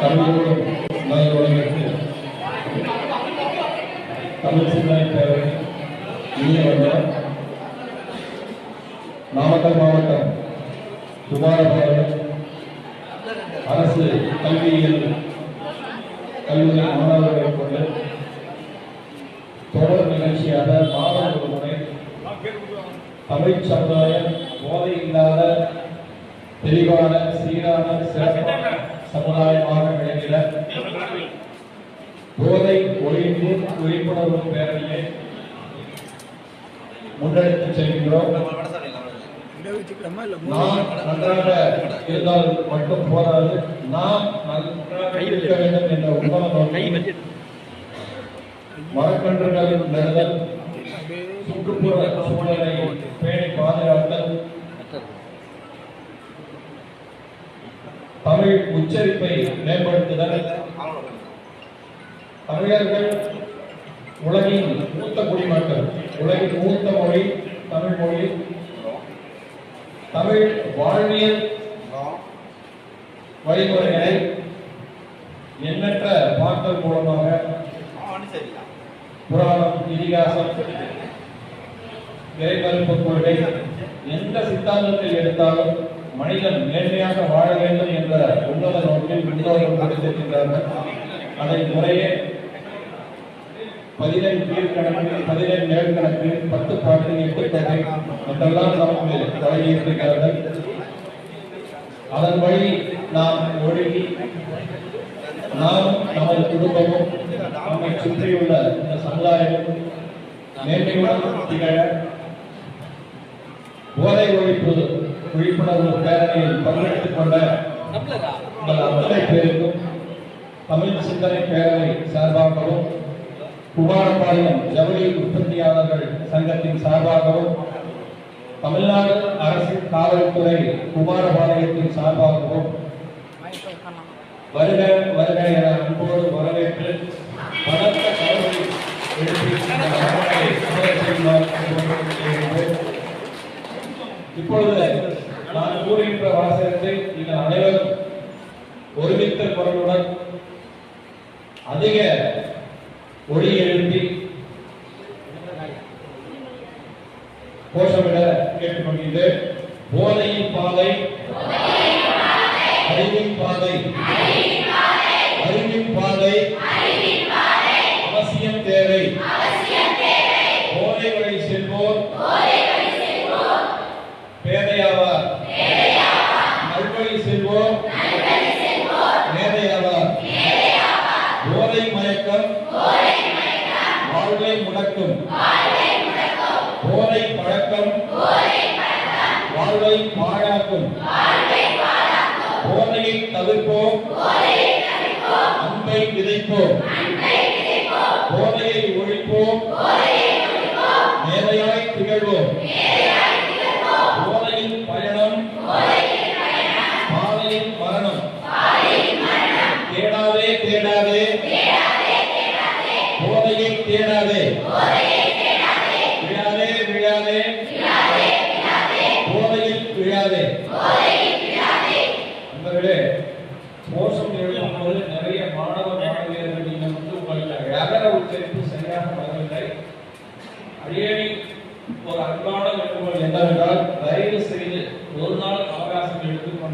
தமிழோடு முதல் உலகிற்கு தமிழ் சிந்தனை பேரவை இனிய வந்தவர் நாமக்கல் மாவட்டம் குமாரபாளையம் அரசு கல்வியியல் கல்லூரி மாணவர்களை கொண்டு தொடர் நிகழ்ச்சியாக மாதம் ஒரு முறை தமிழ் சமுதாயம் போதை இல்லாத தெளிவான சீரான சிறப்பான சமுதாயமாக விளங்கிட போதை ஒழிப்பு விழிப்புணர்வு பேரணியை முன்னெடுத்து செல்கின்றோம். நன்றாக இருந்தால் மட்டும் போதாது. நாம் நன்றாக இருக்க வேண்டும் என்ற உணவு நோக்கி மரக்கன்றுகளின் நடுதல் சுற்றுப்புற சூழலை பேணி பாதுகாத்தல். தமிழ் உச்சரிப்பை மேம்படுத்துதல். தமிழர்கள் உலகின் மூத்த குடிமக்கள் உலகின் மூத்த மொழி தமிழ் மொழி. தமிழ் வாழ்வியல் வழிமுறைகளை எண்ணற்ற பாக்கள் மூலமாக புராணம் இதிகாசம் இறைமறுப்பு கொள்கை எந்த சித்தாந்தத்தில் எடுத்தாலும் மனிதன் நேர்மையாக வாழ வேண்டும் என்ற உன்னத நோக்கில் முன்னோர்கள் கொடுத்திருக்கின்றார்கள் அதை முறையே பதினெண் கீழ்கணக்கு பதினெண் நேர்கணக்கு பத்து பாட்டு எட்டு தொகை என்றெல்லாம் நமக்கு தொடங்கியிருக்கிறார்கள் அதன் வழி நாம் ஒழுகி நாம் நமது குடும்பமும் நம்மை சுற்றியுள்ள இந்த சமுதாயமும் நேர்மையுடன் திகழ போதை ஒழிப்பது விழிப்புணர்வு பேரணியில் பங்கெடுத்துக் கொண்ட உங்கள் அத்தனை பேருக்கும் தமிழ் சிந்தனை பேரவை சார்பாகவும் குமாரபாளையம் ஜவுளி உற்பத்தியாளர்கள் சங்கத்தின் சார்பாகவும் தமிழ்நாடு அரசு காவல்துறை குமாரபாளையத்தின் சார்பாகவும் வருக வருக என அன்போடு வரவேற்று பலத்த கருவை இப்பொழுது நான் கூறுகின்ற வாசகத்தை நீங்கள் அனைவரும் ஒருமித்த குரலுடன் அதிக ஒளி எழுப்பி கோஷமிட கேட்டுக்கொள்கின்றேன். போதையின் பாதை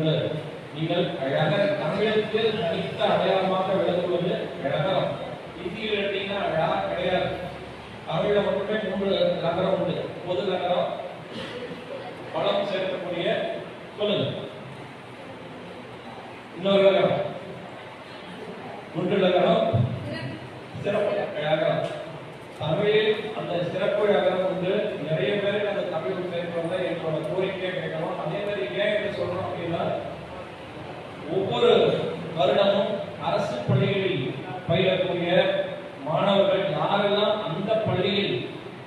உள்ளது நீங்கள் அழக தமிழுக்கு தனித்த அடையாளமாக விளங்குவது கழகம். இந்தியில் எடுத்தீங்கன்னா அழகா கிடையாது. தமிழ்ல மட்டுமே மூன்று நகரம் உண்டு. பொது நகரம். பலம் சேர்க்கக்கூடிய சொல்லுங்க. இன்னொரு நகரம். குண்டு நகரம். சிறப்பு நகரம் தமிழில் அந்த சிறப்பு நகரம் உண்டு. நிறைய பேருக்கு அந்த தமிழ் சேர்க்கிறத என்னோட கோரிக்கை கேட்கணும். அதே மாதிரி சொல்றோம் அப்படின்னா ஒவ்வொரு வருடமும் அரசு பள்ளிகளில் பயிலக்கூடிய மாணவர்கள் யாரெல்லாம் அந்த பள்ளியில்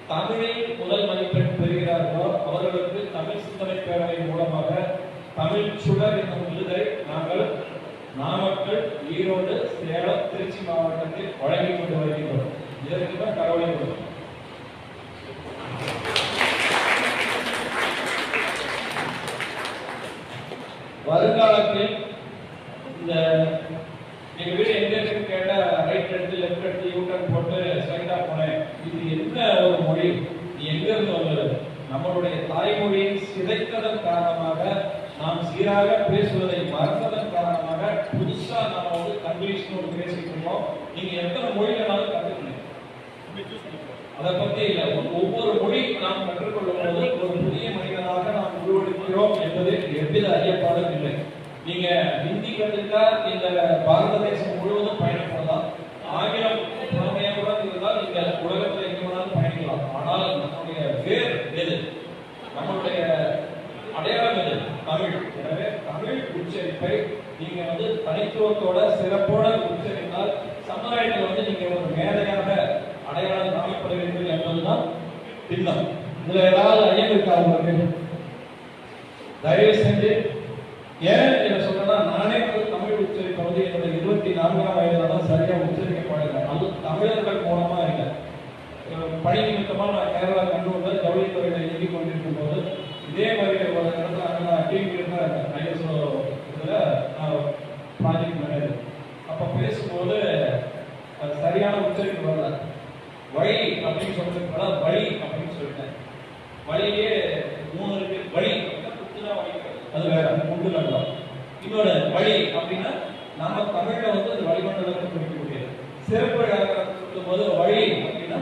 தமிழில் முதல் மதிப்பெண் பெறுகிறார்களோ அவர்களுக்கு தமிழ் சிந்தனை பேரவை மூலமாக தமிழ் சுடர் என்னும் விருதை நாங்கள் நாமக்கல் ஈரோடு சேலம் திருச்சி மாவட்டத்தில் வழங்கிக் கொண்டு வருகின்றோம். இதற்கு தான் கடவுளை கொடுக்கும் வருங்காலத்தில் இந்த எங்க வீடு எங்க இருக்குன்னு கேட்டா ரைட் எடுத்து லெஃப்ட் எடுத்து யூ டர்ன் போட்டு ஸ்ட்ரைட்டா போனேன் இது என்ன ஒரு மொழி இது வந்தது? நம்மளுடைய தாய்மொழியை சிதைத்ததன் காரணமாக நாம் சீராக பேசுவதை மறந்ததன் காரணமாக புதுசா நாம வந்து கன்வீஷன் ஒரு பேசிட்டு இருக்கோம் நீங்க எத்தனை மொழி வேணாலும் கத்துக்கணும் அதை பத்தி இல்ல ஒவ்வொரு மொழி நாம் கற்றுக்கொள்ளும் போது ஒரு புதிய மனிதனாக நாம் உருவெடுக்கிறோம் என்பது எவ்வித ஐயப்பாடும் இல்லை. நீங்க ஹிந்தி கத்துக்கிட்டா இந்த பாரத தேசம் முழுவதும் பயணப்படலாம். ஆங்கிலம் புலமையாக கூட இருந்தால் நீங்க உலகத்துல எங்க வேணாலும் பயணிக்கலாம் ஆனால் நம்முடைய வேர் எது நம்மளுடைய அடையாளம் எது தமிழ் எனவே தமிழ் உச்சரிப்பை நீங்க வந்து தனித்துவத்தோட சிறப்போட உச்சரித்தால் சமுதாயத்தில் வந்து நீங்க ஒரு மேதையாக அடையாளம் காணப்படுவீர்கள் என்பதுதான் திண்ணம். இதுல ஏதாவது ஐயம் இருக்கா உங்களுக்கு? தயவு செஞ்சு ஏன் இதை சொல்றேன்னா நானே வந்து தமிழ் உச்சரிப்பை வந்து என்னோட இருபத்தி நான்காம் வயதுல தான் சரியா உச்சரிக்க அது தமிழர்கள் மூலமா இல்லை. பணி நிமித்தமா நான் கேரளா கண்டு வந்த ஜவுளித்துறையில இயங்கிக் கொண்டிருக்கும் போது இதே மாதிரி ஒரு இடத்துல நான் டீம் இருந்தேன். ஐஎஸ்ஓ இதுல ப்ராஜெக்ட் மேனேஜர் அப்போ பேசும்போது அது சரியான உச்சரிப்பு வரல. வழி அப்படின்னு சொல்றதுக்கு பதிலா வழி அப்படின்னு சொல்லிட்டேன். வழியே மூணு இருக்கு. வழி அப்படின்னா குத்துனா வலிக்கிறது. அது வேற. முண்டு நடுவம் இன்னொரு வழி அப்படின்னா நம்ம தமிழ்ல வந்து அது வழிமண்டலத்தை முடியாது சிறப்பு சொல்லும் போது வழி அப்படின்னா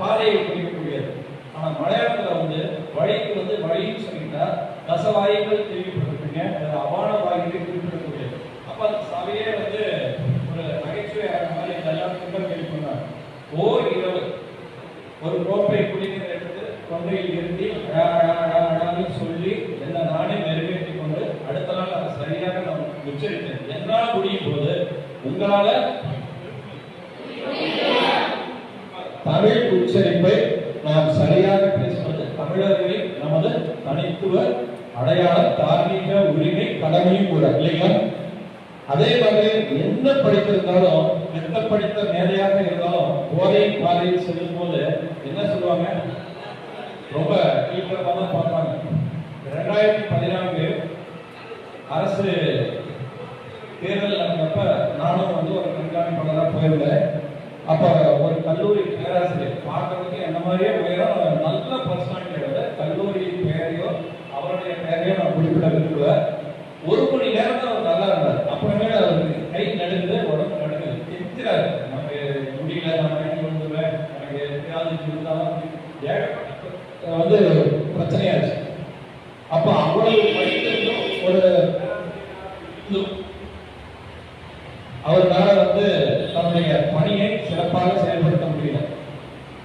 பாதையை குறிக்கக்கூடியது. ஆனா மலையாளத்துல வந்து வழிக்கு வந்து வழின்னு சொல்லிட்டா தசவாயுகள் தெரிவிப்பட்டிருப்பீங்க அது அபான வாயுகளை குறிப்பிட்டு அப்ப அந்த சபையே வந்து ஒரு நகைச்சுவை மாதிரி இதெல்லாம் கிண்டல் கேள்வி பண்ணாங்க ஓர் இரவு. ஒரு கோப்பை குடிநீர் எடுத்து தொண்டையில் இருந்தி அழா, சொல்லி என்ன நானே நிறைவேற்றி கொண்டு அடுத்த நாள் அதை சரியாக நான் உச்சரித்தேன் என்னால் முடியும் போது உங்களால தமிழ் உச்சரிப்பை நாம் சரியாக பேசுவது தமிழர்களின் நமது தனித்துவ அடையாள தார்மீக உரிமை கடமையும் கூட இல்லைங்களா? அதே மாதிரி என்ன படித்திருந்தாலும் எந்த படித்த மேதையாக இருந்தாலும் போதை பாதையில் செல்லும் போது என்ன சொல்லுவாங்க? ரொம்ப தீவிரமாக தான் பார்ப்பாங்க. ரெண்டாயிரத்தி பதினான்கு அரசு தேர்தல் நடந்தப்ப நானும் வந்து ஒரு கண்காணிப்பாளராக போயிருந்தேன். அப்போ ஒரு கல்லூரி பேராசிரியர் பார்க்கறதுக்கு என்ன மாதிரியே உயரம் நல்ல பர்சனாலிட்டியோட கல்லூரி பெயரையோ அவருடைய பெயரையோ நான் குறிப்பிட விரும்புவேன் ஒரு மணி நேரம் தான் அவர் நல்லா இருந்தார் அப்புறமே அவருக்கு கை நடுங்குது உடம்பு நடுங்குது எத்திராரு நமக்கு முடியல நான் மயங்கி விழுந்துருவேன் எனக்கு எப்பயாவது இருந்தாலும் ஏகப்பட்ட வந்து பிரச்சனையாச்சு அப்ப அவ்வளவு படித்திருந்தும் ஒரு அவர்னால வந்து தன்னுடைய பணியை சிறப்பாக செயல்படுத்த முடியல.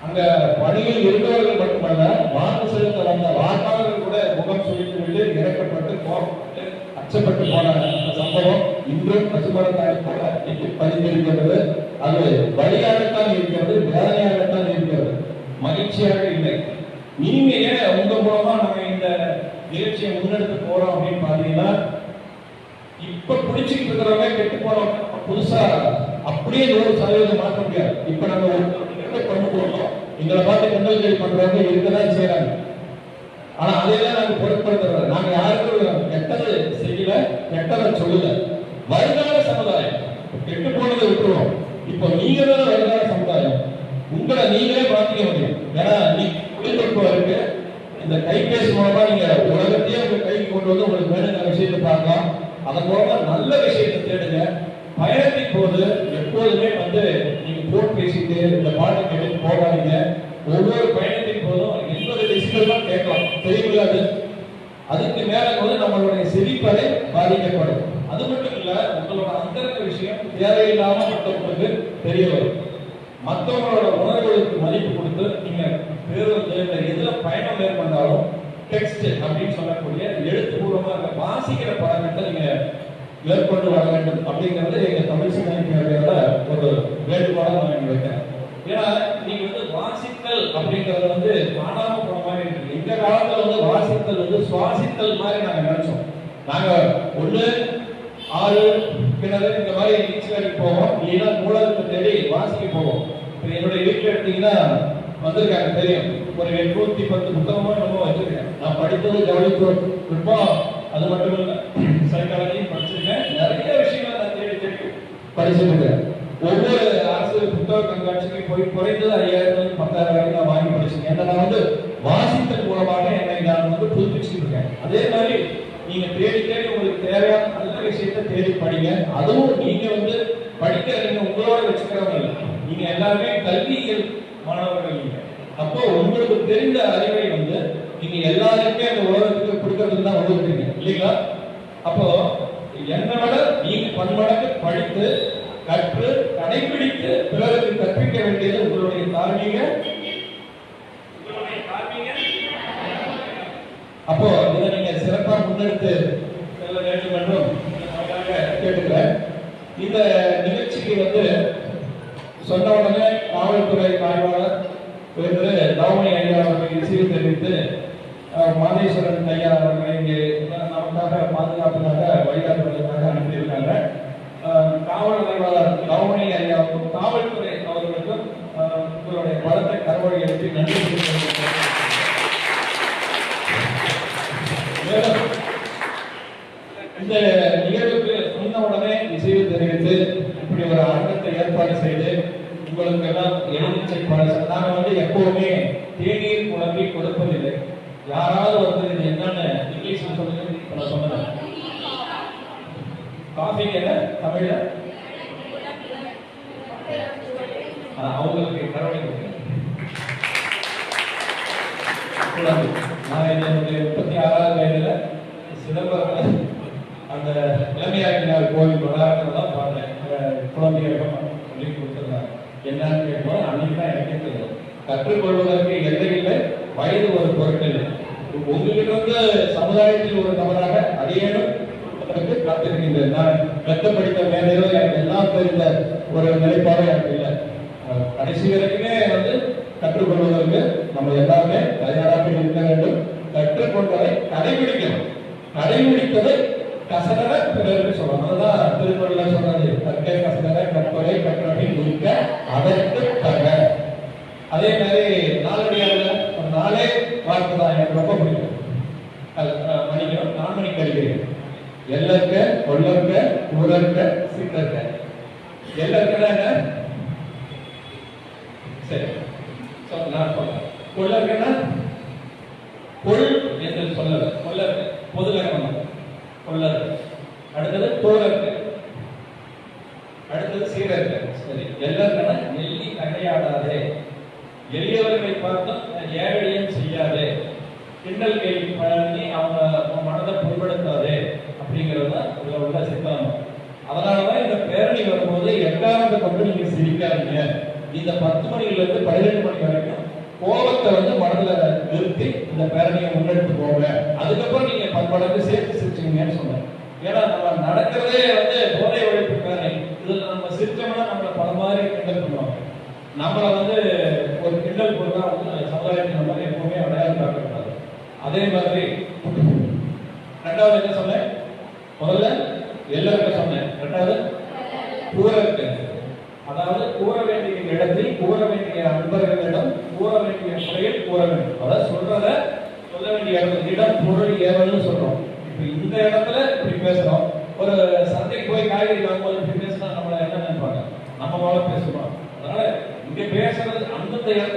அங்க பணியில் இருந்தவர்கள் மட்டுமல்ல வாக்கு செலுத்த வந்த வாக்காளர்கள் கூட முகம் சுழித்து விட்டு இறக்கப்பட்டு கோபப்பட்டு அச்சப்பட்டு போன அந்த சம்பவம் இன்றும் பசுமரத்தாய் போல பதிந்திருக்கிறது. அது வழியாகத்தான் இருக்கிறது வேதனையாகத்தான் இருக்கிறது. மகிழ்ச்சியாக இல்லை. நீங்க ஏன் உங்க மூலமா நம்ம இந்த நிகழ்ச்சியை முன்னெடுத்து போறோம் அப்படின்னு பாத்தீங்கன்னா இப்ப பிடிச்சிட்டு இருக்கிறவங்க கெட்டு போறவங்க. புதுசா அப்படியே நூறு சதவீதம் மாற்ற முடியாது. இப்ப நம்ம ஒரு கொண்டு போறோம். எங்களை பார்த்து கிண்டல் கேள்வி பண்றவங்க இருக்கதான் செய்யறாங்க ஆனா அதையெல்லாம் நாங்க பொருட்படுத்துறோம். நாங்க யாருக்கும் கெட்டதை செய்யல கெட்டதை சொல்லல. வருங்கால சமுதாயம். கெட்டு போனதை விட்டுருவோம். இப்போ நீங்க தான் வருங்கால சமுதாயம் உங்களை நீங்களே மாத்திக்க முடியும் ஏன்னா நீ தொழில்நுட்பம் இருக்கு இந்த கைபேசி மூலமா நீங்க உலகத்தையே உங்க கைக்கு கொண்டு வந்து உங்களுக்கு வேணுங்கிற விஷயத்தை பார்க்கலாம் அதன் மூலமா நல்ல விஷயத்தை தேடுங்க பயணத்தின் போது எப்போதுமே வந்து நீங்க போன் பேசிட்டு இந்த பாட்டு கேட்டு போகாதீங்க ஒவ்வொரு பயணத்தின் போதும் எண்பது டெசிபல் தான் கேட்கலாம் தெரியுங்களா அது அதுக்கு மேல வந்து நம்மளுடைய செழிப்பதை பாதிக்கப்படும். அது மட்டும் இல்ல உங்களோட அந்தரங்க விஷயம் தேவையில்லாம மற்றவங்களுக்கு தெரிய வரும். மற்றவங்களோட உணர்வுகளுக்கு மதிப்பு கொடுத்து நீங்க பேருந்து எதுல பயணம் மேற்கொண்டாலும் டெக்ஸ்ட் அப்படின்னு சொல்லக்கூடிய எழுத்துப்பூர்வமா இருக்க வாசிக்கிற பழக்கத்தை நீங்க மேற்கொண்டு வர வேண்டும். அப்படிங்கிறது எங்க தமிழ் சிந்தனையோட ஒரு வேறுபாடாக நான் வைக்கிறேன் ஏன்னா நீங்க வந்து வாசித்தல் அப்படிங்கறது வந்து காணாம போன மாதிரி இருக்கு இந்த காலத்துல வந்து வாசித்தல் வந்து சுவாசித்தல் மாதிரி நாங்க நினைச்சோம். நாங்க ஒண்ணு ஆறு கிணறு இந்த மாதிரி நீச்சல் அடி போவோம். இல்லைன்னா நூலகத்தை தேடி வாசிக்க போவோம். இப்ப என்னுடைய வீட்டுல எடுத்தீங்கன்னா வந்திருக்காங்க தெரியும். ஒரு எட்நூத்தி பத்து புத்தகமோ நம்ம வச்சிருக்கேன். நான் படித்தது ஜவுளித்துறை இருப்போம் அது மட்டும் இல்ல சைக்காலஜியும் படிச்சிருக்கேன். நிறைய விஷயங்கள் நான் தேடி தேடி படிச்சிருக்கேன். ஒவ்வொரு அரசு புத்தக கண்காட்சிக்கு போய் குறைந்தது ஐயாயிரம் பத்தாயிரம் வரைக்கும் நான் வாங்கி படிச்சிருக்கேன். ஏன்னா நான் வந்து வாசித்தல் மூலமாக என்னை வந்து அதே மாதிரி நீங்க தேடி தேடி உங்களுக்கு தேவையான நல்ல விஷயத்தை தேடி படிங்க. அதுவும் நீங்க வந்து படிக்கிற நீங்க உங்களோட வச்சுக்கிறவங்க இல்லை. நீங்க எல்லாருமே கல்வியியல் மாணவர்கள் நீங்க அப்போ உங்களுக்கு தெரிந்த அறிவை வந்து நீங்க எல்லாருமே அந்த உலகத்துக்கு கொடுக்கறதுக்கு தான் வந்துருக்கீங்க இல்லைங்களா? அப்போ என்னை விட நீங்க பன்மடங்கு படித்து கற்று கடைபிடித்து பிறருக்கு கற்பிக்க வேண்டியது உங்களுடைய தார்மீக உங்களுடைய தார்மீக அப்போ இதை நீங்க சிறப்பாக முன்னெடுத்து செல்ல வேண்டும் என்றும் கேட்டுக்கிறேன். இந்த நிகழ்ச்சிக்கு வந்து சொன்ன உடனே காவல்துறை ஆய்வாளர் திரு தவமணி ஐயா அவர்கள் இசையை தெரிவித்து மாதேஸ்வரன் ஐயா அவர்களை இங்கே நமக்காக பாதுகாப்புக்காக வழிகாட்டுவதற்காக அனுப்பியிருக்காங்க காவல் ஆய்வாளர் தவமணி ஐயாவுக்கும் காவல்துறை அவர்களுக்கும் உங்களுடைய பலத்தை கரவழி எழுப்பி நன்றி தெரிவித்துக் மேலும் இந்த நிகழ்வுக்கு சொன்ன உடனே இசைவு தெரிவித்து இப்படி ஒரு அரங்கத்தை ஏற்பாடு செய்து உங்களுக்கு எல்லாம் நாங்கள் வந்து எப்பவுமே தேநீர் குழம்பி கொடுப்பதில்லை. யாராவது வந்து இது என்னன்னு இங்கிலீஷ்ல சொல்லுங்க. நான் சொன்னேன் காஃபி என்ன தமிழ்ல. அவங்களுக்கு கரவணை குழம்பு நான் என்னுடைய முப்பத்தி ஆறாவது வயதுல சிதம்பரம் அந்த இளமையாக்கினார் கோவில் வளாகத்தில் தான் பார்த்தேன் குழந்தைகளுக்கு சொல்லி கொடுத்துருந்தாங்க என்னன்னு கேட்போம் அன்னைக்கு தான் எனக்கு தெரியும் கற்றுக்கொள்வதற்கு எல்லை இல்லை வயது ஒரு பொருட்கள் உங்களுக்கு வந்து சமுதாயத்தில் ஒரு நபராக அடியேனும் காத்திருக்கின்றேன் நான் மெத்த படித்த மேதையோ எனக்கு எல்லாம் தெரிந்த ஒரு நிலைப்பாடு எனக்கு இல்லை. கடைசி வரைக்குமே வந்து கற்றுக்கொள்வதற்கு நம்ம எல்லாருமே தயாராக இருக்க வேண்டும். கற்றுக்கொண்டதை கடைபிடிக்கணும். கடைபிடித்ததை கசடர பிறருக்கு சொல்லணும். அதுதான் திருக்குறள்ல சொன்னது கற்கை கசடர கற்பரை கற்றவை முடிக்க அதற்கு தக. அதே மாதிரி நாலடியார்ல ஒரு நாளே வார்த்தை தான் எனக்கு ரொம்ப பிடிக்கும். அது, நான் மணிக்கு அடிக்கிறேன் எல்லற்க கொல்லற்க ஊரற்க சிற்றற்க. எல்லற்கனா என்ன? சரி. So, நான் சொல்றேன் கொள்ளற்கனா கொள் என்று சொல்லல கொள்ளற்க பொது லக்கணம் கொள்ளற்க அடுத்தது தோழற்க அடுத்தது சீரற்க சரி எல்லற்கனா எள்ளி நகையாடாதே எளியவர்களை பார்த்தும் ஏழையும் செய்யாதே கிண்டல் கேள்வி பண்ணி அவங்க உன் மனதை புண்படுத்தாதே அப்படிங்கிறது தான் இதுல உள்ள சித்தாந்தம் அதனாலதான் இந்த பேரணி வரும்போது எக்காரணத்தை கொண்டு நீங்க சிரிக்காதீங்க இந்த பத்து மணில இருந்து பன்னிரெண்டு மணி வரைக்கும் கோபத்தை வந்து மனதுல நிறுத்தி இந்த பேரணியை முன்னெடுத்து போங்க அதுக்கப்புறம் நீங்க பன்மடங்கு சேர்த்து சிரிச்சீங்கன்னு சொன்னேன் ஏன்னா நம்ம நடக்கிறதே வந்து போதை ஒழிப்பு காரணம் இதுல நம்ம சிரிச்சோம்னா நம்மள பல மாதிரி கிண்டல் பண்ணுவாங்க. நம்மளை வந்து ஒரு கிண்டல் பொருளா வந்து சமுதாயத்தின் நம்ம எப்பவுமே அடையாளம் காட்டக்கூடாது அதே மாதிரி ரெண்டாவது என்ன சொன்னேன்? முதல்ல எல்லாருக்கும் சொன்னேன். ரெண்டாவது கூறருக்கு அதாவது கூற வேண்டிய இடத்தில் கூற வேண்டிய அன்பர்களிடம் கூற வேண்டிய முறையில் கூற வேண்டும். அதாவது சொல்றத சொல்ல வேண்டிய இடம் பொருள் ஏவல்னு சொல்றோம். இந்த இடத்துல இப்படி பேசுறோம். ஒரு சந்தைக்கு போய் காய்கறி வாங்கும்போது இப்படி பேசினா நம்மள என்ன நினைப்பாங்க? நம்ம மேல பேசுவோம் அதனால இங்க பேசுறது அந்தந்த இடத்துல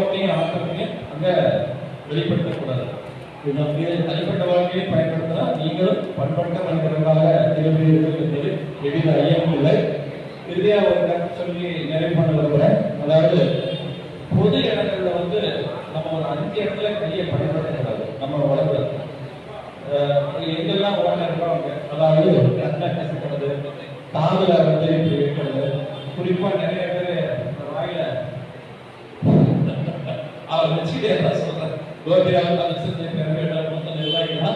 கோபத்தையும் ஆக்கத்தையும் அங்கே வெளிப்படுத்தக்கூடாது. இது நம்முடைய தனிப்பட்ட வாழ்க்கையை பயன்படுத்தினா நீங்களும் பண்பட்ட மனிதர்களாக திரும்புவீர்கள் என்பது எளித ஐயம் இல்லை. இறுதியாக ஒரு கருத்து சொல்லி நிறைவு பண்ண விரும்புறேன். அதாவது பொது இடங்கள்ல வந்து நம்ம ஒரு அஞ்சு இடத்துல கையை பயன்படுத்தக்கூடாது நம்ம உடம்புல எங்கெல்லாம் உடம்புல இருக்கிறவங்க அதாவது கண்ணை கசக்கிறது காதல வந்து இப்படி வைக்கிறது. குறிப்பா நிறைய பேர் வாயில அவர் வச்சுக்கிட்டே தான் சொல்றாரு. கோபியாவில் அரசு பெருமையில மொத்த நிர்வாகிகளா?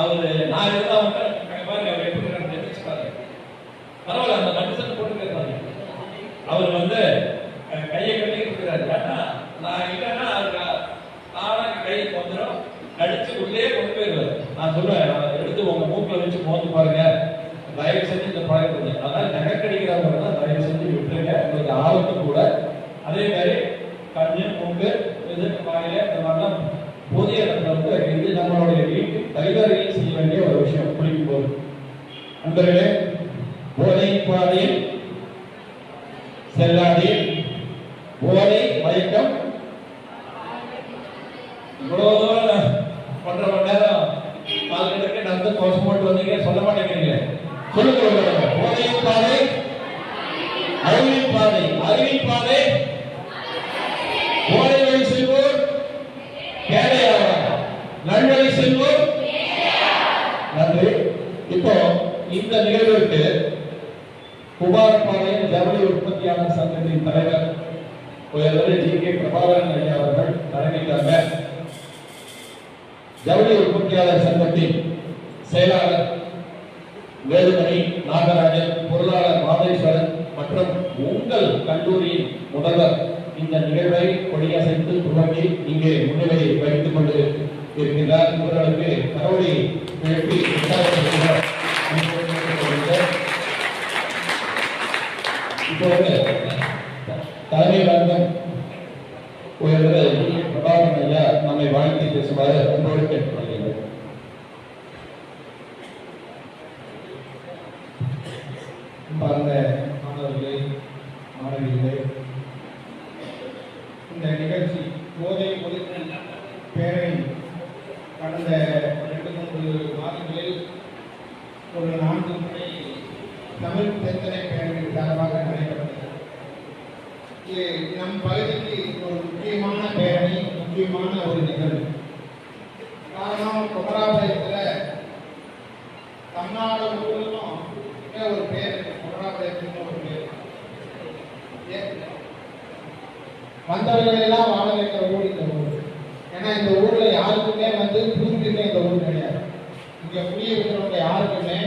அவரு நான் இருந்தால் இருந்தா வந்து பாருங்க அவர் எப்படி இருக்காரு பரவாயில்ல அந்த மட்டு போட்டுக்கிறாரு அவர் வந்து கையை கட்டி இருக்கிறாரு ஏன்னா நான் இல்லைன்னா அவருக்கு தானா கை வந்துடும் அடிச்சு உள்ளே கொண்டு போயிடுவார். நான் சொல்லுவேன் எடுத்து உங்க மூக்கில் வச்சு மோந்து பாருங்க. தயவு செஞ்சு இந்த பழக்கம் இல்லை அதனால நகைக்கடிக்கிறவங்க தான் தயவு செஞ்சு விட்டுருங்க. உங்களுக்கு ஆபத்து கூட. அதே மாதிரி கண்ணு மூக்கு இது வாயில இந்த மாதிரிலாம் புதிய இடத்துல வந்து இது நம்மளுடைய வீட்டு கைதறியில் செய்ய வேண்டிய ஒரு விஷயம் குளிக்கும் போது நண்பர்களே போதை பாதையில் செல்லாதீர். போதை மயக்கம். இவ்வளவு தூரம் ஒன்றரை மணி நேரம் கால் கிடக்கு நடந்து கோஷம் போட்டு வந்தீங்க சொல்ல மாட்டேங்கிறீங்க சொல்லுங்க ஒரு தடவை. போதையின் பாதை அறிவின் பாதை அறிவின் பாதை போதை வழி செல்வோர் கேடையாவார் நல்வழி செல்வோர் நன்றி இப்போ இந்த நிகழ்விற்கு குமாரபாளையம் ஜவுளி உற்பத்தியாளர் சங்கத்தின் தலைவர் உயர்ந்த கே பிரபாகரன் ஐயா அவர்கள் தலைமைக்காக ஜவுளி உற்பத்தியாளர் சங்கத்தின் செயலாளர் வேலுமணி நாகராஜன் பொருளாளர் மாதேஸ்வரன் மற்றும் உங்கள் கல்லூரியின் முதல்வர். இந்த நிகழ்வை கொடியசைத்து துவங்கி இங்கே முன்னிலை வைத்துக் கொண்டு இருக்கின்றார். இவர்களுக்கு கரவொலி எழுப்பி இப்போது தலைமை mal வந்தவர்கள் எல்லாம் வாழ வைக்கிற ஊர் இந்த ஊர். ஏன்னா இந்த ஊர்ல யாருக்குமே வந்து பூர்வீகம் இந்த ஊர் கிடையாது. இங்க குடியிருக்கிறவங்க யாருக்குமே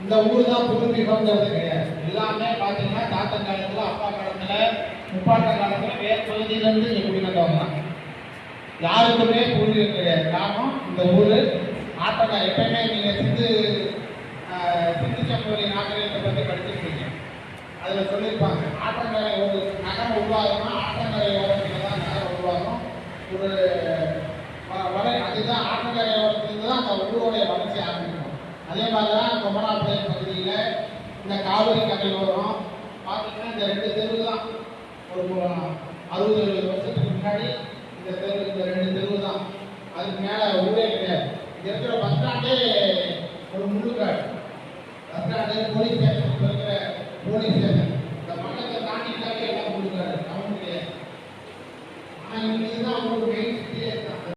இந்த ஊர் தான் பூர்வீகம்ங்கிறது கிடையாது. எல்லாமே பாத்தீங்கன்னா தாத்தன் காலத்துல அப்பா காலத்துல முப்பாட்ட காலத்துல வேறு பகுதியில இருந்து இங்க குடிநட்டவங்க தான். யாருக்குமே பூர்வீகம் கிடையாது. காரணம் இந்த ஊர் ஆட்டக்கா எப்பயுமே நீங்க சிந்து ஆஹ், சிந்து சமவெளி நாகரிகத்தை பத்தி படிச்சிருக்கீங்க அதுல சொல்லியிருப்பாங்க ஆற்றங்கரை ஒரு நகரம் உருவாகுமா ஆற்றங்கரை ஓரத்துல தான் நகரம் உருவாகும் ஒரு வ- அதுதான் ஆற்றுக்கரையோரத்துலேருந்து தான் அந்த ஊருடைய வளர்ச்சி ஆரம்பிக்கும். அதே மாதிரி தான் கொமராபாளையம் பகுதியில் இந்த காவிரி கரையோரம் பார்த்தீங்கன்னா இந்த ரெண்டு தெருவு தான் ஒரு அறுபது அறுபது வருஷத்துக்கு முன்னாடி இந்த தெருவு இந்த ரெண்டு தெருவு தான் அதுக்கு மேலே ஊரே கிடையாது. இங்கே இருக்கிற பஸ் ஸ்டாண்டே ஒரு Mullukkadu. Bus stand police station இருக்கிற போலீஸ் ஸ்டேஷன்.